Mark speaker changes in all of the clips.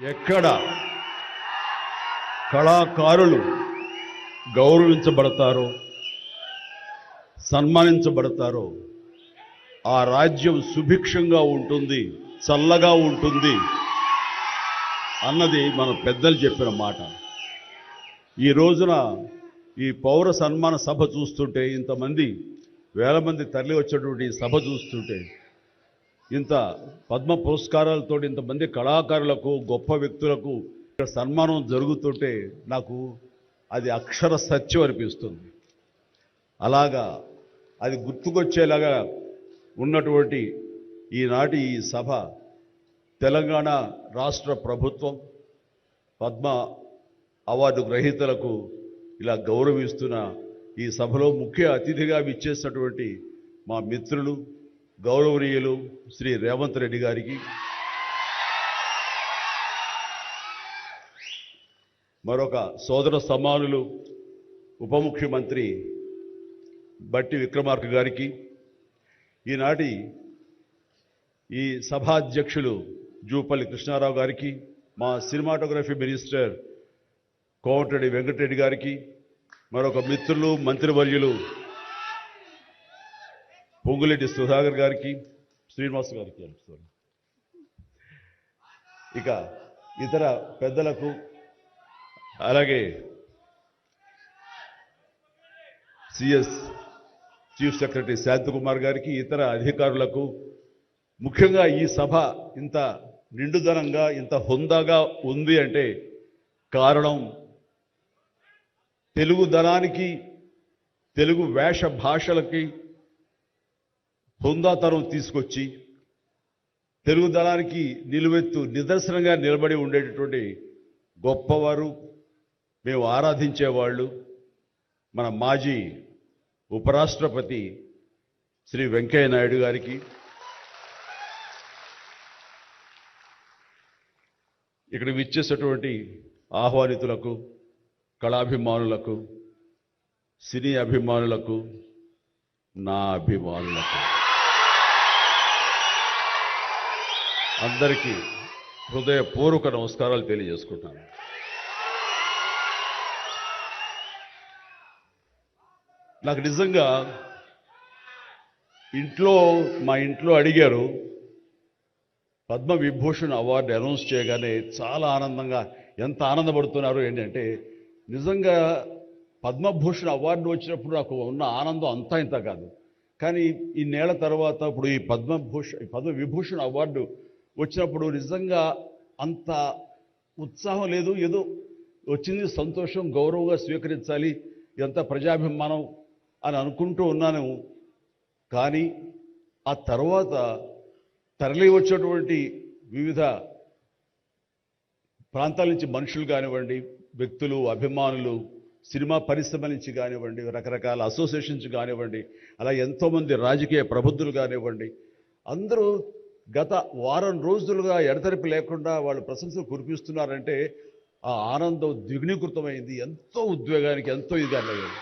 Speaker 1: ఎక్కడ? కళాకారులు గౌరవించబడతారో సన్మానించబడతారో ఆ రాజ్యం సుభిక్షంగా ఉంటుంది చల్లగా ఉంటుంది అన్నది మన పెద్దలు చెప్పిన మాట. ఈ రోజున ఈ పౌర సన్మాన సభ చూస్తుంటే ఇంతమంది వేల మంది తరలి వచ్చేటువంటి ఈ సభ చూస్తుంటే ఇంత పద్మ పురస్కారాలతో ఇంతమంది కళాకారులకు గొప్ప వ్యక్తులకు సన్మానం జరుగుతుంటే నాకు అది అక్షర సత్యం అనిపిస్తుంది. అలాగా అది గుర్తుకొచ్చేలాగా ఉన్నటువంటి ఈనాటి ఈ సభ తెలంగాణ రాష్ట్ర ప్రభుత్వం పద్మ అవార్డు గ్రహీతలకు ఇలా గౌరవిస్తున్న ఈ సభలో ముఖ్య అతిథిగా విచ్చేసినటువంటి మా మిత్రులు గౌరవనీయులు శ్రీ రేవంత్ రెడ్డి గారికి. మరొక సోదర సమానులు ఉప ముఖ్యమంత్రి బట్టి విక్రమార్క గారికి. ఈనాటి ఈ సభాధ్యక్షులు జూపల్లి కృష్ణారావు గారికి మా సినిమాటోగ్రఫీ మినిస్టర్ కోమటిరెడ్డి వెంకటరెడ్డి గారికి మరొక మిత్రులు మంత్రివర్యులు పొంగులెడ్డి సుధాకర్ గారికి శ్రీనివాస్ గారికి సారీ. ఇక ఇతర పెద్దలకు అలాగే సిఎస్ చీఫ్ సెక్రటరీ శాంతకుమార్ గారికి ఇతర అధికారులకు ముఖ్యంగా ఈ సభ ఇంత నిండుదనంగా ఇంత హుందాగా ఉంది అంటే కారణం తెలుగుదనానికి తెలుగు వేష భాషలకి హుందాతనం తీసుకొచ్చి తెలుగుదనానికి నిలువెత్తు నిదర్శనంగా నిలబడి ఉండేటటువంటి గొప్పవారు. మేము ఆరాధించేవాళ్ళు. మన మాజీ ఉపరాష్ట్రపతి శ్రీ వెంకయ్య నాయుడు గారికి. ఇక్కడ విచ్చేసేటువంటి ఆహ్వానితులకు కళాభిమానులకు సినీ అభిమానులకు నా అభిమానులకు. అందరికీ హృదయపూర్వక నమస్కారాలు తెలియజేసుకుంటాను నాకు నిజంగా ఇంట్లో మా ఇంట్లో అడిగారు పద్మ విభూషణ్ అవార్డు అనౌన్స్ చేయగానే చాలా ఆనందంగా ఎంత ఆనందపడుతున్నారు ఏంటంటే నిజంగా పద్మభూషణ్ అవార్డు వచ్చినప్పుడు నాకు ఉన్న ఆనందం అంతా ఇంత కాదు. కానీ ఈ నేల తర్వాత ఇప్పుడు ఈ పద్మభూషణ్ పద్మ విభూషణ్ అవార్డు వచ్చినప్పుడు నిజంగా అంత ఉత్సాహం లేదు. ఏదో వచ్చింది సంతోషం గౌరవంగా స్వీకరించాలి ఎంత ప్రజాభిమానం అని అనుకుంటూ ఉన్నాను. కానీ ఆ తర్వాత తరలి వచ్చేటువంటి వివిధ ప్రాంతాల నుంచి మనుషులు కానివ్వండి వ్యక్తులు అభిమానులు సినిమా పరిశ్రమ నుంచి కానివ్వండి రకరకాల అసోసియేషన్స్ కానివ్వండి అలా ఎంతోమంది రాజకీయ ప్రబుద్ధులు కానివ్వండి అందరూ గత వారం రోజులుగా ఎడతెరిపి లేకుండా వాళ్ళు ప్రశంసలు కురిపిస్తున్నారంటే ఆ ఆనందం ద్విగుణీకృతమైంది. ఎంతో ఉద్వేగానికి ఎంతో ఇది అయ్యింది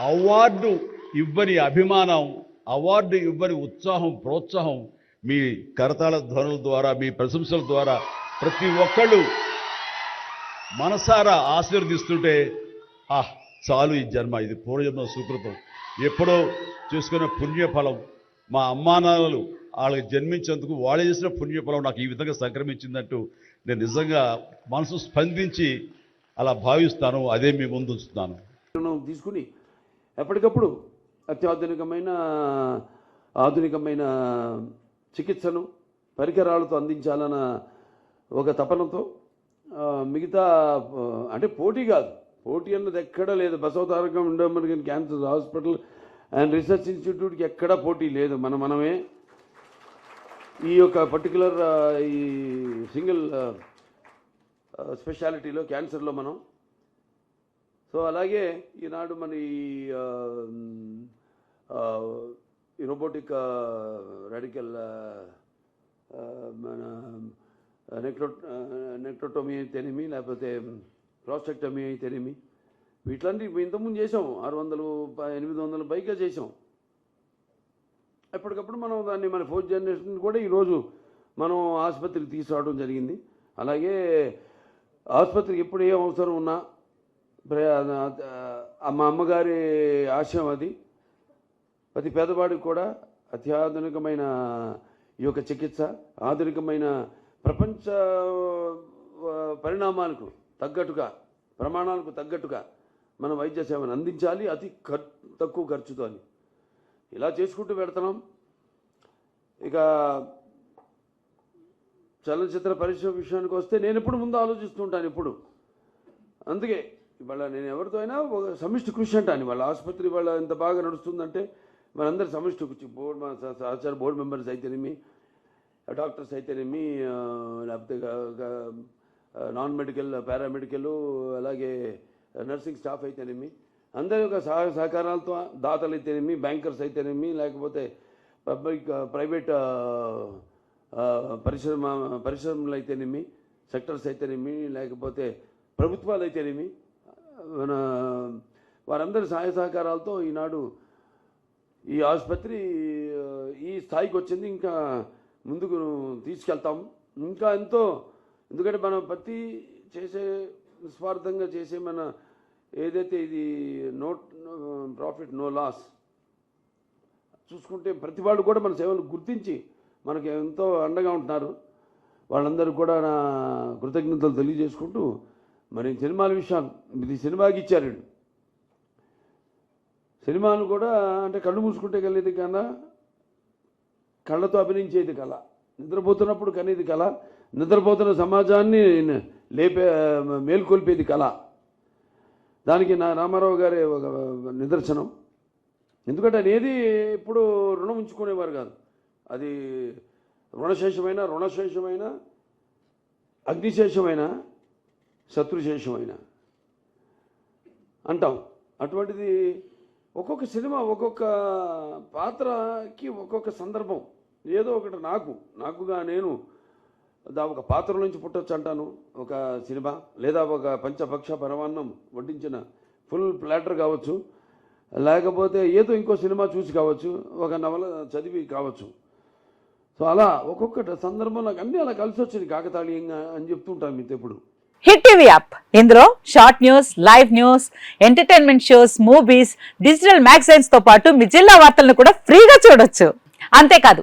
Speaker 1: అవార్డు ఇవ్వని అభిమానం అవార్డు ఇవ్వని ఉత్సాహం ప్రోత్సాహం మీ కరతాళ ధ్వనుల ద్వారా మీ ప్రశంసల ద్వారా ప్రతి ఒక్కళ్ళు మనసారా ఆశీర్వదిస్తుంటే ఆహ్ చాలు ఈ జన్మ. ఇది పూర్వజన్మ సుకృతం. ఎప్పుడో చేసుకున్న పుణ్యఫలం. మా అమ్మానాన్నలు వాళ్ళకి జన్మించేందుకు వాళ్ళు చేసిన పుణ్యఫలం నాకు ఈ విధంగా సంక్రమించిందంటూ నేను నిజంగా మనసు స్పందించి అలా భావిస్తాను అదే మీ ముందు
Speaker 2: ఉంచుతాను తీసుకుని ఎప్పటికప్పుడు అత్యాధునికమైన ఆధునికమైన చికిత్సను పరికరాలతో అందించాలన్న ఒక తపనతో మిగతా అంటే పోటీ కాదు. పోటీ అన్నది ఎక్కడా లేదు. బసవతారకం ఉండమని క్యాన్సర్ హాస్పిటల్ అండ్ రీసెర్చ్ ఇన్స్టిట్యూట్కి ఎక్కడా పోటీ లేదు. మన మనమే ఈ యొక్క పర్టికులర్ ఈ సింగిల్ స్పెషాలిటీలో క్యాన్సర్లో మనం. సో అలాగే ఈనాడు మన ఈ రోబోటిక్ రాడికల్ మన నెక్టో నెక్టోటోమీ అయితేనేమి లేకపోతే ప్రాస్టెక్టమీ అయితేనేమి వీటిలాంటి ఇంతకుముందు చేసాం ఆరు వందలు ఎనిమిది వందల పైగా చేసాం ఎప్పటికప్పుడు మనం దాన్ని మన ఫోర్త్ జనరేషన్ కూడా ఈరోజు మనం ఆసుపత్రికి తీసుకురావడం జరిగింది. అలాగే ఆసుపత్రికి ఎప్పుడు ఏం అవసరం ఉన్నా మా అమ్మగారి ఆశయం అది. ప్రతి పేదవాడికి కూడా అత్యాధునికమైన ఈ యొక్క చికిత్స ఆధునికమైన ప్రపంచ పరిణామాలకు తగ్గట్టుగా ప్రమాణాలకు తగ్గట్టుగా మనం వైద్య సేవను అందించాలి అతి ఖర్ తక్కువ ఖర్చుతో అని. ఇలా చేసుకుంటూ పెడతాం ఇక చలనచిత్ర పరిశ్రమ విషయానికి వస్తే నేను ఎప్పుడు ముందు ఆలోచిస్తుంటాను ఇప్పుడు అందుకే ఇవాళ నేను ఎవరితో అయినా ఒక సమిష్టి కృషి అంటాను. వాళ్ళ ఆసుపత్రి వాళ్ళ ఎంత బాగా నడుస్తుందంటే మనందరి సమిష్టి కృషి. బోర్డు మా సహచార బోర్డు మెంబర్స్ అయితేనేమి డాక్టర్స్ అయితేనేమి లేకపోతే నాన్ మెడికల్ పారామెడికల్ అలాగే నర్సింగ్ స్టాఫ్ అయితేనేమి అందరి యొక్క సహాయ సహకారాలతో దాతలు అయితేనేమి బ్యాంకర్స్ అయితేనేమి లేకపోతే public private uh, uh, uh, పరిశ్రమ పరిశ్రమలు అయితేనేమి సెక్టర్స్ అయితేనేమి లేకపోతే ప్రభుత్వాలు అయితేనేమి మన వారందరి సహాయ సహకారాలతో ఈనాడు ఈ ఆసుపత్రి ఈ స్థాయికి వచ్చింది. ఇంకా ముందుకు తీసుకెళ్తాం ఇంకా ఎంతో ఎందుకంటే మనం ప్రతి చేసే నిస్వార్థంగా చేసే మన ఏదైతే ఇది నోట్ ప్రాఫిట్ నో లాస్ చూసుకుంటే ప్రతి వాళ్ళు కూడా మన సేవలు గుర్తించి మనకి ఎంతో అండగా ఉంటున్నారు. వాళ్ళందరూ కూడా నా కృతజ్ఞతలు తెలియజేసుకుంటూ మరి సినిమాల విషయాలు ఇది సినిమాకి ఇచ్చారు సినిమాను కూడా అంటే కళ్ళు మూసుకుంటే కలిగేది కన్నా కళ్ళతో అభినయించేది కళ. నిద్రపోతున్నప్పుడు కనేది కళ. నిద్రపోతున్న సమాజాన్ని లేపే మేల్కొల్పేది కళ. దానికి నా రామారావు గారి ఒక నిదర్శనం. ఎందుకంటే అనేది ఇప్పుడు రుణం ఉంచుకునేవారు కాదు. అది రుణశేషమైన రుణశేషమైన అగ్నిశేషమైన శత్రుశేషమైన అంటాం. అటువంటిది ఒక్కొక్క సినిమా ఒక్కొక్క పాత్రకి ఒక్కొక్క సందర్భం. ఏదో ఒకటి నాకు నాకుగా నేను దా ఒక పాత్ర నుంచి పుట్టొచ్చు అంటాను. ఒక సినిమా లేదా ఒక పంచపక్ష పరమాన్నం వడ్డించిన ఫుల్ ప్లాటర్ కావచ్చు. లేకపోతే ఏదో ఇంకో సినిమా చూసి కావచ్చు ఒక నవల చదివి కావచ్చు. సో అలా ఒక్కొక్క సందర్భం నాకు అన్ని అలా కలిసి వచ్చింది కాకతాళీయంగా అని చెప్తుంటాను మీతో ఇప్పుడు
Speaker 3: హిట్ టీవీ యాప్. ఇందులో short news live news entertainment shows movies digital మ్యాగజైన్స్తో పాటు మీ జిల్లా వార్తలను కూడా ఫ్రీగా చూడొచ్చు. అంతేకాదు